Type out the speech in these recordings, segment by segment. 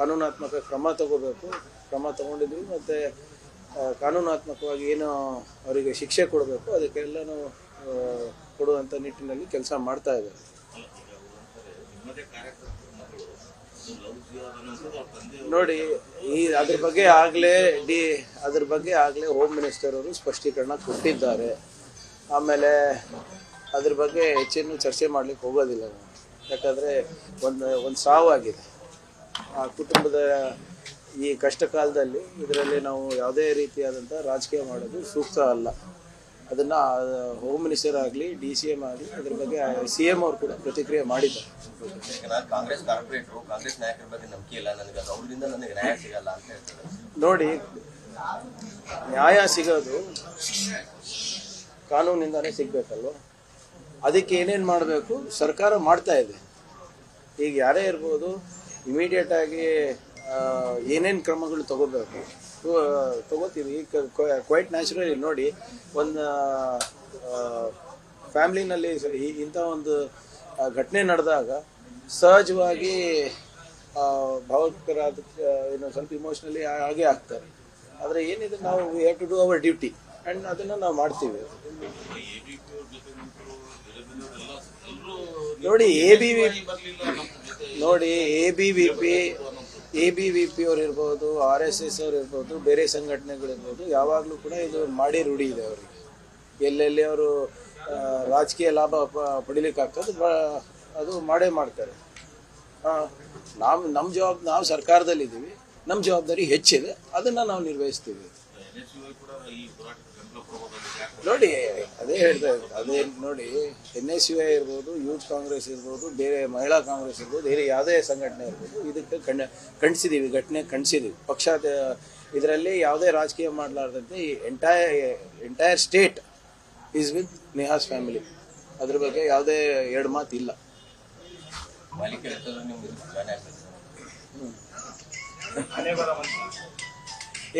ಕಾನೂನಾತ್ಮಕ ಕ್ರಮ ತಗೋಬೇಕು. ಕ್ರಮ ತಗೊಂಡಿದ್ವಿ ಮತ್ತು ಕಾನೂನಾತ್ಮಕವಾಗಿ ಏನು ಅವರಿಗೆ ಶಿಕ್ಷೆ ಕೊಡಬೇಕು. ಅದಕ್ಕೆಲ್ಲನೂ ಕೊಡುವಂಥ ನಿಟ್ಟಿನಲ್ಲಿ ಕೆಲಸ ಮಾಡ್ತಾ ಇದ್ದಾರೆ. ನೋಡಿ, ಈ, ಅದ್ರ ಬಗ್ಗೆ ಆಗಲೇ ಡಿ, ಅದ್ರ ಬಗ್ಗೆ ಆಗಲೇ ಹೋಮ್ ಮಿನಿಸ್ಟರ್ ಅವರು ಸ್ಪಷ್ಟೀಕರಣ ಕೊಟ್ಟಿದ್ದಾರೆ. ಆಮೇಲೆ, ಅದ್ರ ಬಗ್ಗೆ ಹೆಚ್ಚಿನ ಚರ್ಚೆ ಮಾಡ್ಲಿಕ್ಕೆ ಹೋಗೋದಿಲ್ಲ. ನಾವು ಯಾಕಂದರೆ, ಒಂದು ಒಂದು ಸಾವಾಗಿದೆ ಆ ಕುಟುಂಬದ ಈ ಕಷ್ಟ ಕಾಲದಲ್ಲಿ ಇದರಲ್ಲಿ ನಾವು ಯಾವುದೇ ರೀತಿಯಾದಂಥ ರಾಜಕೀಯ ಮಾಡೋದು ಸೂಕ್ತ ಅಲ್ಲ. ಅದನ್ನು ಹೋಮ್ ಮಿನಿಸ್ಟರ್ ಆಗಲಿ ಡಿ ಸಿ ಎಂ ಆಗಲಿ ಅದ್ರ ಬಗ್ಗೆ ಸಿ ಎಂ ಅವರು ಕೂಡ ಪ್ರತಿಕ್ರಿಯೆ ಮಾಡಿದ್ದಾರೆ. ಕಾಂಗ್ರೆಸ್ ಕಾರ್ಪೊರೇಟ್ರು ಕಾಂಗ್ರೆಸ್ ನಾಯಕರ ಬಗ್ಗೆ ನಂಬಿಕೆ ಇಲ್ಲ ನನಗೆ ಅವರಿಂದ ನನಗೆ ನ್ಯಾಯ ಸಿಗಲ್ಲ ಅಂತ ಹೇಳ್ತಾರೆ. ನೋಡಿ ನ್ಯಾಯ ಸಿಗೋದು ಕಾನೂನಿಂದಾನೇ ಸಿಗಬೇಕಲ್ವ? ಅದಕ್ಕೆ ಏನೇನು ಮಾಡಬೇಕು? ಸರ್ಕಾರ ಮಾಡ್ತಾ ಇದೆ. ಈಗ ಯಾರೇ ಇರ್ಬೋದು ಇಮಿಡಿಯೇಟ್ ಆಗಿ ಏನೇನು ಕ್ರಮಗಳು ತಗೋಬೇಕು? ತಗೋತೀವಿ. ಈಗ ಕ್ವೈಟ್ ನ್ಯಾಚುರಲಿ ನೋಡಿ ಒಂದು ಫ್ಯಾಮ್ಲಿನಲ್ಲಿ ಇಂಥ ಒಂದು ಘಟನೆ ನಡೆದಾಗ ಸಹಜವಾಗಿ ಭಾವಕರಾದ ಏನು ಸ್ವಲ್ಪ ಇಮೋಷನಲಿ ಹಾಗೆ ಆಗ್ತಾರೆ. ಆದರೆ ಏನಿದೆ ನಾವು we have to do our duty and ಅದನ್ನು ನಾವು ಮಾಡ್ತೀವಿ. ನೋಡಿ ಎ ಬಿ ವಿ ನೋಡಿ A B V P A B V P ಅವ್ರು ಇರ್ಬೋದು ಆರ್ ಎಸ್ ಎಸ್ ಅವ್ರು ಇರ್ಬೋದು ಬೇರೆ ಸಂಘಟನೆಗಳಿರ್ಬೋದು, ಯಾವಾಗಲೂ ಕೂಡ ಇದು ಮಾಡಿ ರೂಢಿ ಇದೆ ಅವರಿಗೆ. ಎಲ್ಲೆಲ್ಲಿ ಅವರು ರಾಜಕೀಯ ಲಾಭ ಪಡಿಲಿಕ್ಕೆ ಆಗ್ತದೆ ಅದು ಮಾಡೇ ಮಾಡ್ತಾರೆ. ನಾವು ನಮ್ಮ ಜವಾಬ್, ನಾವು ಸರ್ಕಾರದಲ್ಲಿದ್ದೀವಿ ನಮ್ಮ ಜವಾಬ್ದಾರಿ ಹೆಚ್ಚಿದೆ, ಅದನ್ನು ನಾವು ನಿರ್ವಹಿಸ್ತೀವಿ. ನೋಡಿ ಅದೇ ಹೇಳ್ತಾ ಇದ್ದೀನಿ ಅದೇ ನೋಡಿ ಎನ್ ಎಸ್ ಯು ಐ ಇರ್ಬೋದು ಯೂತ್ ಕಾಂಗ್ರೆಸ್ ಇರ್ಬೋದು ಬೇರೆ ಮಹಿಳಾ ಕಾಂಗ್ರೆಸ್ ಇರ್ಬೋದು ಬೇರೆ ಯಾವುದೇ ಸಂಘಟನೆ ಇರ್ಬೋದು ಇದಕ್ಕೆ ಕಂಡ ಖಂಡಿಸಿದ್ದೀವಿ ಘಟನೆ ಖಂಡಿಸಿದ್ದೀವಿ ಪಕ್ಷ ಇದರಲ್ಲಿ ಯಾವುದೇ ರಾಜಕೀಯ ಮಾಡಲಾರ್ದಂತೆ ಈ entire entire state is with Neha's family ಅದ್ರ ಬಗ್ಗೆ ಯಾವುದೇ ಎರಡು ಮಾತು ಆಗ್ತದೆ.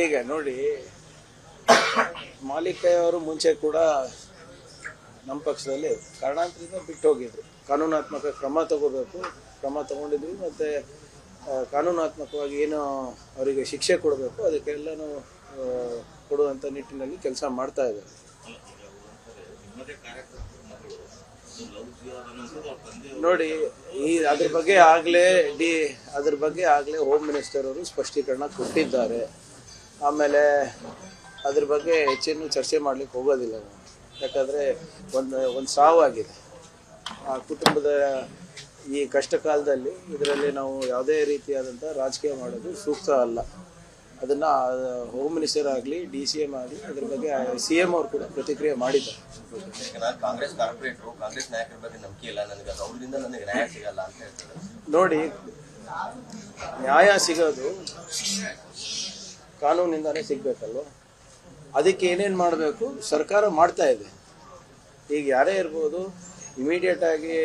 ಈಗ ನೋಡಿ ಮಾಲಿಕಯ್ಯವರು ಮುಂಚೆ ಕೂಡ ನಮ್ಮ ಪಕ್ಷದಲ್ಲಿ ಕಾರಣಾಂತರದಿಂದ ಬಿಟ್ಟು ಹೋಗಿದ್ರು. ಕಾನೂನಾತ್ಮಕ ಕ್ರಮ ತಗೋಬೇಕು, ಕ್ರಮ ತಗೊಂಡಿದ್ವಿ ಮತ್ತು ಕಾನೂನಾತ್ಮಕವಾಗಿ ಏನು ಅವರಿಗೆ ಶಿಕ್ಷೆ ಕೊಡಬೇಕು ಅದಕ್ಕೆಲ್ಲನೂ ಕೊಡುವಂಥ ನಿಟ್ಟಿನಲ್ಲಿ ಕೆಲಸ ಮಾಡ್ತಾ ಇದ್ದಾರೆ. ನೋಡಿ, ಈ ಅದ್ರ ಬಗ್ಗೆ ಆಗಲೇ ಡಿ, ಅದ್ರ ಬಗ್ಗೆ ಆಗಲೇ ಹೋಮ್ ಮಿನಿಸ್ಟರ್ ಅವರು ಸ್ಪಷ್ಟೀಕರಣ ಕೊಟ್ಟಿದ್ದಾರೆ. ಆಮೇಲೆ ಅದ್ರ ಬಗ್ಗೆ ಹೆಚ್ಚಿನ ಚರ್ಚೆ ಮಾಡ್ಲಿಕ್ಕೆ ಹೋಗೋದಿಲ್ಲ ನಾನು. ಯಾಕಂದರೆ ಒಂದು ಒಂದು ಸಾವಾಗಿದೆ. ಆ ಕುಟುಂಬದ ಈ ಕಷ್ಟ ಕಾಲದಲ್ಲಿ ಇದರಲ್ಲಿ ನಾವು ಯಾವುದೇ ರೀತಿಯಾದಂಥ ರಾಜಕೀಯ ಮಾಡೋದು ಸೂಕ್ತ ಅಲ್ಲ. ಅದನ್ನು ಹೋಮ್ ಮಿನಿಸ್ಟರ್ ಆಗಲಿ ಡಿ ಸಿ ಎಂ ಆಗಲಿ ಅದ್ರ ಬಗ್ಗೆ ಸಿ ಎಂ ಅವರು ಕೂಡ ಪ್ರತಿಕ್ರಿಯೆ ಮಾಡಿದ್ದಾರೆ. ಕಾಂಗ್ರೆಸ್ ಕಾರ್ಪೊರೇಟರು ಕಾಂಗ್ರೆಸ್ ನಾಯಕರ ಬಗ್ಗೆ ನಂಬಿಕೆ ಇಲ್ಲ ನನಗೆ. ಅವರಿಂದ ನನಗೆ ನ್ಯಾಯ ಸಿಗಲ್ಲ ಅಂತ ಹೇಳ್ತಾರೆ. ನೋಡಿ ನ್ಯಾಯ ಸಿಗೋದು ಕಾನೂನಿಂದಾನೇ ಸಿಗ್ಬೇಕಲ್ವ? ಅದಕ್ಕೆ ಏನೇನು ಮಾಡಬೇಕು? ಸರ್ಕಾರ ಮಾಡ್ತಾ ಇದೆ. ಈಗ ಯಾರೇ ಇರ್ಬೋದು ಇಮಿಡಿಯೇಟ್ ಆಗಿ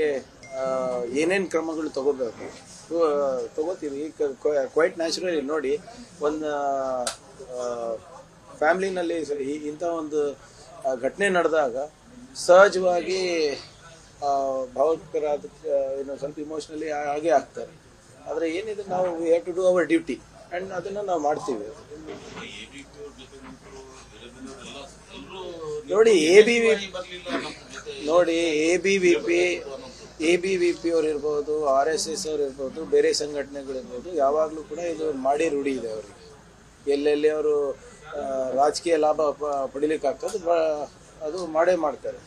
ಏನೇನು ಕ್ರಮಗಳು ತಗೋಬೇಕು ತಗೋ- ತಗೋತೀವಿ. ಕ್ವೈಟ್ ನ್ಯಾಚುರಲಿ ನೋಡಿ, ಒಂದು ಫ್ಯಾಮ್ಲಿನಲ್ಲಿ ಇಂಥ ಒಂದು ಘಟನೆ ನಡೆದಾಗ ಸಹಜವಾಗಿ ಭಾವುಕರಾದ ಏನು, ಸ್ವಲ್ಪ ಇಮೋಷ್ನಲಿ ಹಾಗೆ ಆಗ್ತಾರೆ. ಆದರೆ ಏನಿದೆ, ನಾವು we have to do our duty and ಅದನ್ನ ನಾವು ಮಾಡ್ತೀವಿ. ನೋಡಿ ಎ ಬಿ ವಿ ನೋಡಿ A B V P A B V P ಅವ್ರು ಇರ್ಬೋದು ಆರ್ ಎಸ್ ಎಸ್ ಅವ್ರು ಇರ್ಬೋದು, ಬೇರೆ ಸಂಘಟನೆಗಳಿರ್ಬೋದು ಯಾವಾಗಲೂ ಕೂಡ ಇದು ಮಾಡಿ ರೂಢಿ ಇದೆ ಅವರಿಗೆ. ಎಲ್ಲೆಲ್ಲಿ ಅವರು ರಾಜಕೀಯ ಲಾಭ ಪಡಿಲಿಕ್ಕೆ ಆಗ್ತದೆ ಅದು ಮಾಡೇ ಮಾಡ್ತಾರೆ.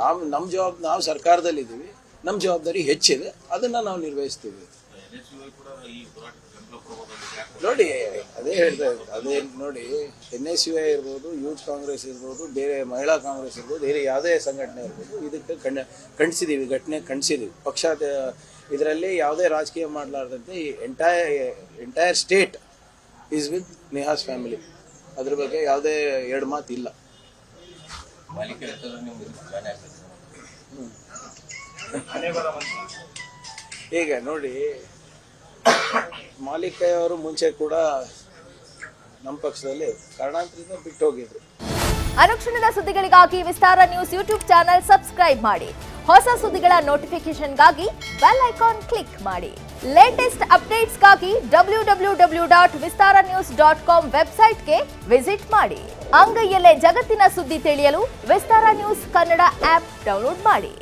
ನಾವು ನಮ್ಮ ಜವಾಬ್, ನಾವು ಸರ್ಕಾರದಲ್ಲಿದ್ದೀವಿ ನಮ್ಮ ಜವಾಬ್ದಾರಿ ಹೆಚ್ಚಿದೆ, ಅದನ್ನು ನಾವು ನಿರ್ವಹಿಸ್ತೀವಿ. ನೋಡಿ ಅದೇ ಹೇಳ್ತಾ ಇದ್ದೀನಿ ಅದೇ ನೋಡಿ ಎನ್ ಎಸ್ ಯು ಐ ಇರ್ಬೋದು ಯೂತ್ ಕಾಂಗ್ರೆಸ್ ಇರ್ಬೋದು ಬೇರೆ ಮಹಿಳಾ ಕಾಂಗ್ರೆಸ್ ಇರ್ಬೋದು ಬೇರೆ ಯಾವುದೇ ಸಂಘಟನೆ ಇರ್ಬೋದು ಇದಕ್ಕೆ ಕಂಡ ಖಂಡಿಸಿದ್ದೀವಿ ಘಟನೆ ಖಂಡಿಸಿದ್ದೀವಿ ಪಕ್ಷ ಇದರಲ್ಲಿ ಯಾವುದೇ ರಾಜಕೀಯ ಮಾಡಲಾರ್ದಂತೆ ಈ entire entire state is with Neha's family ಅದ್ರ ಬಗ್ಗೆ ಯಾವುದೇ ಎರಡು ಮಾತು ಆಗ್ತದೆ ಈಗ ನೋಡಿ ಮಾಲಿಕಯ್ಯವರು ಮುಂಚೆ ಕೂಡ ನಮ್ಮ ಪಕ್ಷದಲ್ಲಿ ಕಾರಣಾಂತರದಿಂದ ಬಿಟ್ಟು ಹೋಗಿದ್ರು. ಅನುಕ್ಷಣದ ಸುದ್ದಿಗಳಿಗಾಗಿ Vistara news YouTube channel subscribe ಮಾಡಿ. ಹೊಸ ಸುದ್ದಿಗಳ ನೋಟಿಫಿಕೇಶನ್ಗಾಗಿ ಬೆಲ್ ಐಕಾನ್ ಕ್ಲಿಕ್ ಮಾಡಿ. Latest ಅಪ್ಡೇಟ್ಸ್ಗಾಗಿ W W W dot Vistara news dot com ವೆಬ್ಸೈಟ್ಗೆ ವಿಸಿಟ್ ಮಾಡಿ. ಅಂಗೈಯಲ್ಲೇ ಜಗತ್ತಿನ ಸುದ್ದಿ ತಿಳಿಯಲು Vistara news Kannada app download ಮಾಡಿ.